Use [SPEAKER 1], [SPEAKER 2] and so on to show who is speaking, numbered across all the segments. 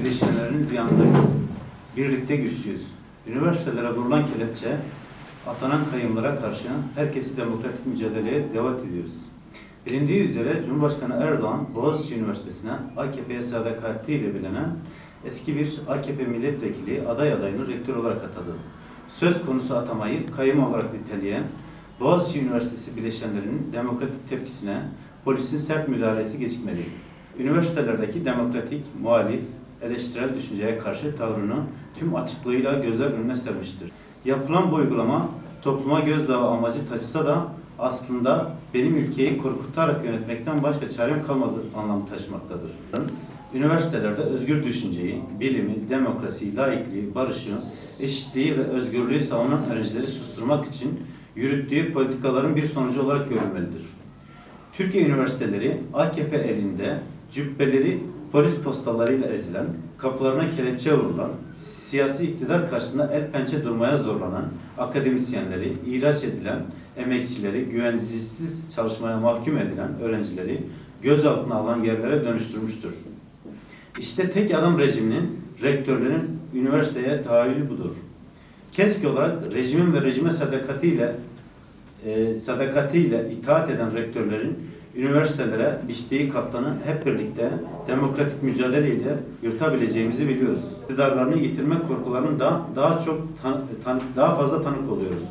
[SPEAKER 1] bileşenleriniz yanındayız. Birlikte güçlüyüz. Üniversitelere vurulan kelepçe, atanan kayımlara karşı herkesi demokratik mücadeleye davet ediyoruz. Bilindiği üzere Cumhurbaşkanı Erdoğan, Boğaziçi Üniversitesi'ne AKP'ye sadakatiyle bilinen eski bir AKP milletvekili aday adayını rektör olarak atadı. Söz konusu atamayı kayım olarak niteleyen Boğaziçi Üniversitesi bileşenlerinin demokratik tepkisine polisin sert müdahalesi gecikmedi. Üniversitelerdeki demokratik, muhalif, eleştirel düşünceye karşı tavrını tüm açıklığıyla gözler önüne sermiştir. Yapılan bu uygulama topluma gözdağı amacı taşısa da aslında benim ülkeyi korkutarak yönetmekten başka çarem kalmadığı anlamı taşımaktadır. Üniversitelerde özgür düşünceyi, bilimi, demokrasiyi, laikliği, barışı, eşitliği ve özgürlüğü savunan öğrencileri susturmak için yürüttüğü politikaların bir sonucu olarak görülmelidir. Türkiye üniversiteleri AKP elinde cübbeleri polis postalarıyla ezilen, kapılarına kelepçe vurulan, siyasi iktidar karşısında el pençe durmaya zorlanan akademisyenleri, ihraç edilen emekçileri, güvencesiz çalışmaya mahkum edilen öğrencileri gözaltına alan yerlere dönüştürmüştür. İşte tek adam rejiminin, rektörlerin üniversiteye tahayyülü budur. KESK olarak rejimin ve rejime sadakatiyle e, sadakatiyle itaat eden rektörlerin üniversitelere biçtiği kaftanı hep birlikte demokratik mücadeleyle yırtabileceğimizi biliyoruz. İktidarlarını yitirme korkularının da daha çok tan- tan- daha fazla tanık oluyoruz.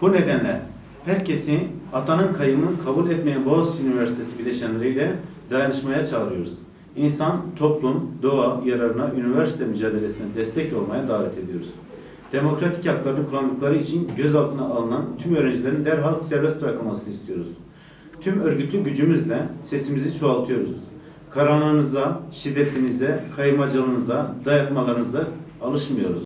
[SPEAKER 1] Bu nedenle herkesi atanın kayımını kabul etmeyen Boğaziçi Üniversitesi bileşenleriyle dayanışmaya çağırıyoruz. İnsan, toplum, doğa yararına üniversite mücadelesine destek olmaya davet ediyoruz. Demokratik haklarını kullandıkları için gözaltına alınan tüm öğrencilerin derhal serbest bırakılmasını istiyoruz. Tüm örgütlü gücümüzle sesimizi çoğaltıyoruz. Karanlığınıza, şiddetinize, kayırmacılığınıza, dayatmalarınıza alışmıyoruz.